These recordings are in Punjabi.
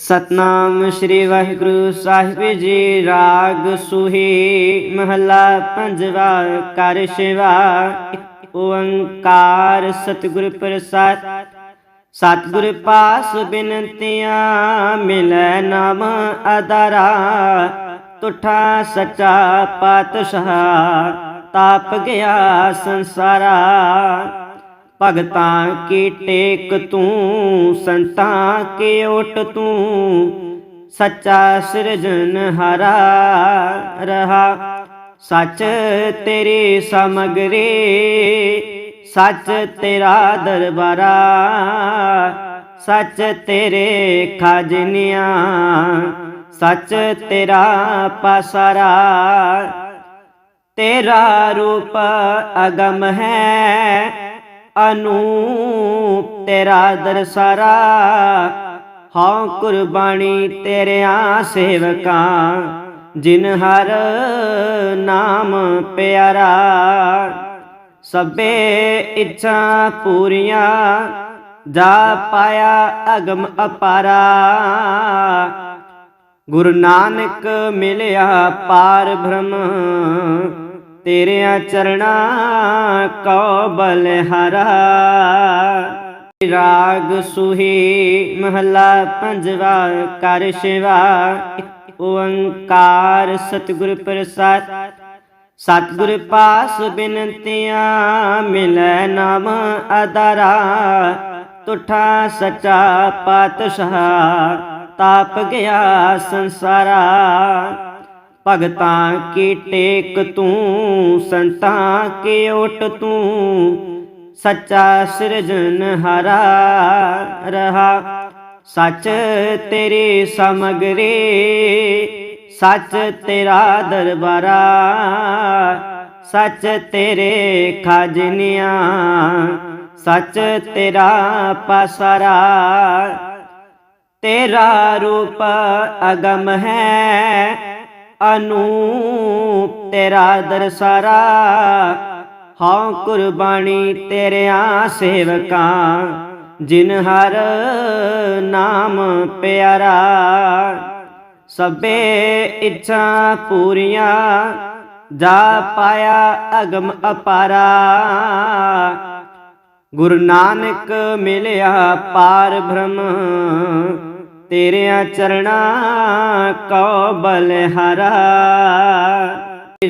ਸਤਨਾਮ ਸ੍ਰੀ ਵਾਹਿਗੁਰੂ ਸਾਹਿਬ ਜੀ, ਰਾਗ ਸੁਹੀ ਮਹਲਾ ਪੰਜਵਾ, ਕਰ ਸ਼ਿਵਾ, ਓੰਕਾਰ ਸਤਿਗੁਰ ਪ੍ਰਸਾਦ। ਸਤਿਗੁਰ ਪਾਸ ਬਿਨਤੀਆਂ, ਮਿਲੈ ਨਾਮ ਆਧਾਰਾ, ਤੁਠਾ ਸੱਚਾ ਪਾਤਸ਼ਾਹ, ਤਾਪ ਗਿਆ ਸੰਸਾਰਾ। ਭਗਤਾਂ ਕੀ ਟੇਕ ਤੂੰ, ਸੰਤਾਂ ਕੇ ਓਟ ਤੂੰ? ਸੱਚਾ ਸਿਰਜਨ ਹਰਾ ਰਹਾ, ਸੱਚ ਤੇਰੀ ਸਮਗਰੀ, ਸੱਚ ਤੇਰਾ ਦਰਬਾਰਾ, ਸੱਚ ਤੇਰੇ ਖਾਜਨੀਆਂ, ਸੱਚ ਤੇਰਾ ਪਾਸਰਾ। ਤੇਰਾ ਰੂਪ ਅਗਮ ਹੈ ਅਨੂ ਤੇਰਾ ਦਰਸਾਰਾ ਹਉ ਕੁਰਬਾਨੀ ਤੇਰਿਆਂ ਸੇਵਕਾਂ, ਜਿਨ ਹਰ ਨਾਮ ਪਿਆਰਾ। ਸਭੇ ਇੱਛਾ ਪੂਰੀਆਂ, ਜਾ ਪਾਇਆ ਅਗਮ ਅਪਾਰਾ। ਗੁਰੂ ਨਾਨਕ ਮਿਲਿਆ ਪਾਰ ਬ੍ਰਹਮ ਤੇਰਿਆਂ ਚਰਣਾ ਕੋ ਬਲਹਰਾ ਰਾਗ ਸੁਹੀ ਮਹਲਾ ਪੰਜਵਾ ਕਰ ਸ਼ਿਵਾ ਓੰਕਾਰ ਸਤਿਗੁਰ ਪ੍ਰਸਾਦ। ਸਤਿਗੁਰ ਪਾਸ ਬਿਨਤੀਆਂ ਮਿਲੈ ਨਾਮ ਆਧਾਰਾ ਤੁਠਾ ਸੱਚਾ ਪਾਤਸ਼ਾਹ, ਤਾਪ ਗਿਆ ਸੰਸਾਰਾ। ਭਗਤਾਂ ਕੀ ਟੇਕ ਤੂੰ, ਸੰਤਾਂ ਕੀ ਓਟ ਤੂੰ? ਸੱਚਾ ਸਿਰਜਨ ਹਰਾ ਰਹਾ, ਸੱਚ ਤੇਰੀ ਸਮਗਰੀ, ਸੱਚ ਤੇਰਾ ਦਰਬਾਰਾ, ਸੱਚ ਤੇਰੇ ਖਾਜਨੀਆਂ, ਸੱਚ ਤੇਰਾ ਪਸਰਾ। ਤੇਰਾ ਰੂਪ ਅਗਮ ਹੈ ਅਨੂਪ, ਤੇਰਾ ਦਰਸਾਰਾ ਹਉ ਕੁਰਬਾਨੀ ਤੇਰਿਆਂ ਸੇਵਕਾਂ, ਜਿਨ ਹਰ ਨਾਮ ਪਿਆਰਾ। ਸਭੇ ਇੱਛਾ ਪੂਰੀਆਂ, ਜਾ ਪਾਇਆ ਅਗਮ ਅਪਾਰਾ। ਗੁਰੂ ਨਾਨਕ ਮਿਲਿਆ ਪਾਰ ਬ੍ਰਹਮ ਤੇਰਿਆਂ ਚਰਣਾ ਕੋ ਬਲਹਰਾ।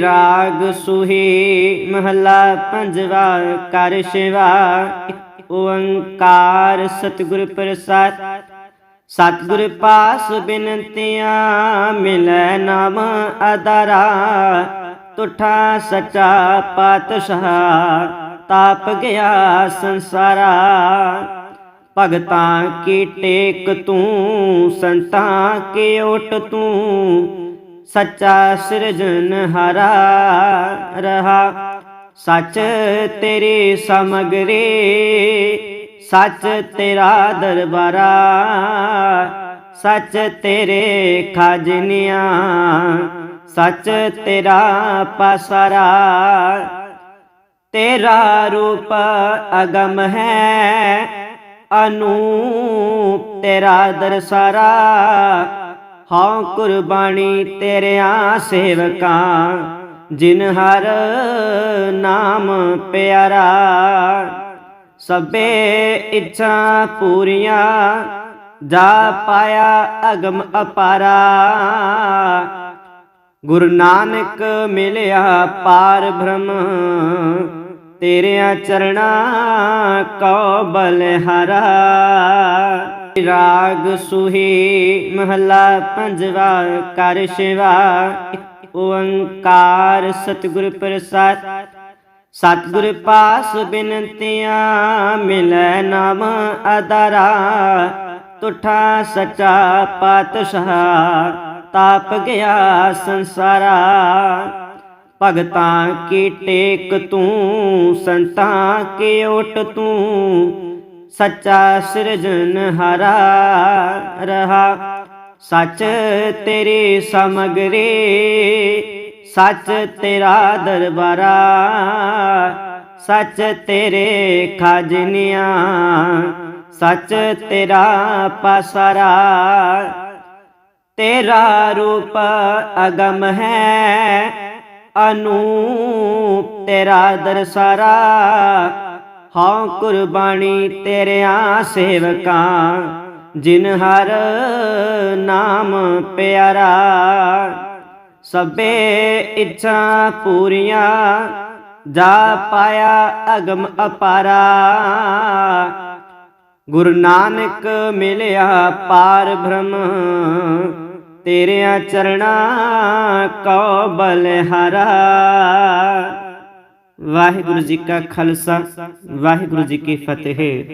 ਰਾਗ ਸੁਹੀ ਮਹਲਾ ਪੰਜਵਾ ਕਰ ਸ਼ਿਵਾ ਓੰਕਾਰ ਸਤਿਗੁਰ ਪ੍ਰਸਾਦ। ਸਤਿਗੁਰ ਪਾਸ ਬਿਨਤੀਆਂ ਮਿਲੈ ਨਾਮ ਆਧਾਰਾ। ਤੁਠਾ ਸੱਚਾ ਪਾਤਸ਼ਾਹ, ਤਾਪ ਗਿਆ ਸੰਸਾਰਾ। ਭਗਤਾਂ ਕੀ ਟੇਕ ਤੂੰ, ਸੰਤਾਂ ਕੀ ਓਟ ਤੂੰ? ਸੱਚਾ ਸਿਰਜਨ ਹਰਾ ਰਹਾ, ਸੱਚ ਤੇਰੀ ਸਮਗਰੀ, ਸੱਚ ਤੇਰਾ ਦਰਬਾਰਾ, ਸੱਚ ਤੇਰੇ ਖਾਜਨੀਆਂ, ਸੱਚ ਤੇਰਾ ਪਾਸਰਾ। ਤੇਰਾ ਰੂਪ ਅਗਮ ਹੈ ਅਨੂਪ, ਤੇਰਾ ਦਰਸਾਰਾ ਹਉ ਕੁਰਬਾਨੀ ਤੇਰਿਆਂ ਸੇਵਕਾਂ, ਜਿਨ ਹਰ ਨਾਮ ਪਿਆਰਾ। ਸਭੇ ਇੱਛਾ ਪੂਰੀਆਂ, ਜਾ ਪਾਇਆ ਅਗਮ ਅਪਾਰਾ। ਗੁਰੂ ਨਾਨਕ ਮਿਲਿਆ ਪਾਰ ਬ੍ਰਹਮ ਤੇਰਿਆਂ ਚਰਣਾ ਕੋ ਬਲਹਰਾ। ਰਾਗ ਸੁਹੀ ਮਹਲਾ ਪੰਜਵਾ, ਕਰ ਸ਼ਿਵਾ ਇੱਕ ਓੰਕਾਰ ਸਤਿਗੁਰ ਪ੍ਰਸਾਦ। ਸਤਿਗੁਰ ਪਾਸ ਬਿਨਤੀਆਂ, ਮਿਲੈ ਨਾਮ ਆਧਾਰਾ। ਤੁਠਾ ਸੱਚਾ ਪਾਤਸ਼ਾਹ, ਤਾਪ ਗਿਆ ਸੰਸਾਰਾ। ਭਗਤਾਂ ਕੀ ਟੇਕ ਤੂੰ, ਸੰਤਾਂ ਕੇ ਓਟ ਤੂੰ? ਸੱਚਾ ਸਿਰਜਨ ਹਰਾ ਰਹਾ, ਸੱਚ ਤੇਰੀ ਸਮਗਰੀ, ਸੱਚ ਤੇਰਾ ਦਰਬਾਰਾ, ਸੱਚ ਤੇਰੇ ਖਾਜਨੀਆਂ, ਸੱਚ ਤੇਰਾ ਪਸਰਾ। ਤੇਰਾ ਰੂਪ ਅਗਮ ਹੈ ਅਨੂਪ, ਤੇਰਾ ਦਰਸਾਰਾ ਹਾਂ, ਕੁਰਬਾਨੀ ਤੇਰਿਆਂ ਸੇਵਕਾਂ, ਜਿਨ ਹਰ ਨਾਮ ਪਿਆਰਾ। ਸਭੇ ਇੱਛਾ ਪੂਰੀਆਂ, ਜਾ ਪਾਇਆ ਅਗਮ ਅਪਾਰਾ। ਗੁਰੂ ਨਾਨਕ ਮਿਲਿਆ ਪਾਰ ਬ੍ਰਹਮ ਤੇਰਿਆਂ ਚਰਣਾ ਕੋ ਹਰਾ। ਵਾਹਿਗੁਰੂ ਜੀ ਕਾ ਖਾਲਸਾ ਵਾਹਿਗੁਰੂ ਜੀ ਕੀ ਫਤਿਹ।